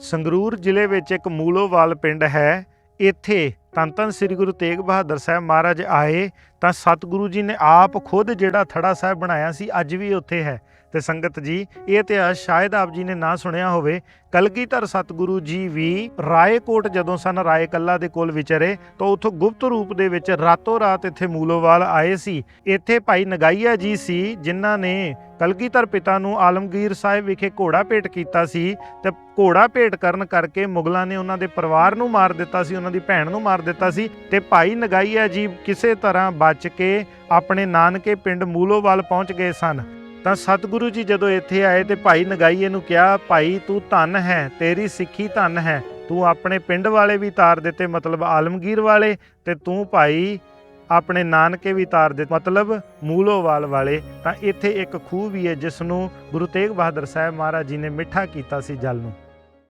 ਸੰਗਰੂਰ ਜ਼ਿਲ੍ਹੇ ਵਿੱਚ ਇੱਕ ਮੂਲੋਵਾਲ ਪਿੰਡ ਹੈ। ਇੱਥੇ ਧੰਨ ਧੰਨ ਸ੍ਰੀ ਗੁਰੂ ਤੇਗ ਬਹਾਦਰ ਸਾਹਿਬ ਮਹਾਰਾਜ ਆਏ ਤਾਂ ਸਤਿਗੁਰੂ ਜੀ ਨੇ ਆਪ ਖੁਦ ਜਿਹੜਾ ਥੜਾ ਸਾਹਿਬ ਬਣਾਇਆ ਸੀ, ਅੱਜ ਵੀ ਉੱਥੇ ਹੈ। ਤੇ ਸੰਗਤ ਜੀ, ਇਹ ਇਤਿਹਾਸ ਸ਼ਾਇਦ ਆਪ ਜੀ ਨੇ ਨਾ ਸੁਣਿਆ ਹੋਵੇ। ਕਲਗੀਧਰ ਸਤਿਗੁਰੂ ਜੀ ਵੀ ਰਾਏਕੋਟ ਜਦੋਂ ਸਨ ਰਾਏ ਕੱਲਾ ਦੇ ਕੋਲ ਵਿਚਰੇ, ਤਾਂ ਉਥੋਂ ਗੁਪਤ ਰੂਪ ਦੇ ਵਿੱਚ ਰਾਤੋਂ ਰਾਤ ਇੱਥੇ ਮੂਲੋਵਾਲ ਆਏ ਸੀ। ਇੱਥੇ ਭਾਈ ਨਗਾਈਆ ਜੀ ਸੀ, ਜਿਨ੍ਹਾਂ ਨੇ ਕਲਗੀਧਰ ਪਿਤਾ ਨੂੰ ਆਲਮਗੀਰ ਸਾਹਿਬ ਵਿਖੇ ਘੋੜਾ ਭੇਟ ਕੀਤਾ ਸੀ ਤੇ ਘੋੜਾ ਭੇਟ ਕਰਨ ਕਰਕੇ ਮੁਗਲਾਂ ਨੇ ਉਹਨਾਂ ਦੇ ਪਰਿਵਾਰ ਨੂੰ ਮਾਰ ਦਿੱਤਾ ਸੀ, ਉਹਨਾਂ ਦੀ ਭੈਣ ਨੂੰ ਮਾਰ ਦਿੱਤਾ ਸੀ ਤੇ ਭਾਈ ਨਗਾਈਆ ਜੀ ਕਿਸੇ ਤਰ੍ਹਾਂ ਬਚ ਕੇ ਆਪਣੇ ਨਾਨਕੇ ਪਿੰਡ ਮੂਲੋਵਾਲ ਪਹੁੰਚ ਗਏ ਸਨ। ਤਾਂ ਸਤਿਗੁਰੂ ਜੀ ਜਦੋਂ ਇੱਥੇ ਆਏ ਤੇ ਭਾਈ ਨਗਾਈਏ ਨੂੰ ਕਿਹਾ, ਭਾਈ, ਤੂੰ ਧਨ ਹੈ, ਤੇਰੀ ਸਿੱਖੀ ਧਨ ਹੈ, ਤੂੰ ਆਪਣੇ ਪਿੰਡ ਵਾਲੇ ਵੀ ਤਾਰ ਦਿੱਤੇ, ਮਤਲਬ ਆਲਮਗੀਰ ਵਾਲੇ, ਤੇ ਤੂੰ ਭਾਈ ਆਪਣੇ ਨਾਨਕੇ ਵੀ ਤਾਰ ਦੇ ਮਤਲਬ ਮੂਲੋਵਾਲ ਵਾਲੇ ਤਾਂ ਇੱਥੇ ਇੱਕ ਖੂਹ ਵੀ ਹੈ ਜਿਸ ਨੂੰ ਗੁਰੂ ਤੇਗ ਬਹਾਦਰ ਸਾਹਿਬ ਮਹਾਰਾਜ ਜੀ ਨੇ ਮਿੱਠਾ ਕੀਤਾ ਸੀ ਜਲ ਨੂੰ।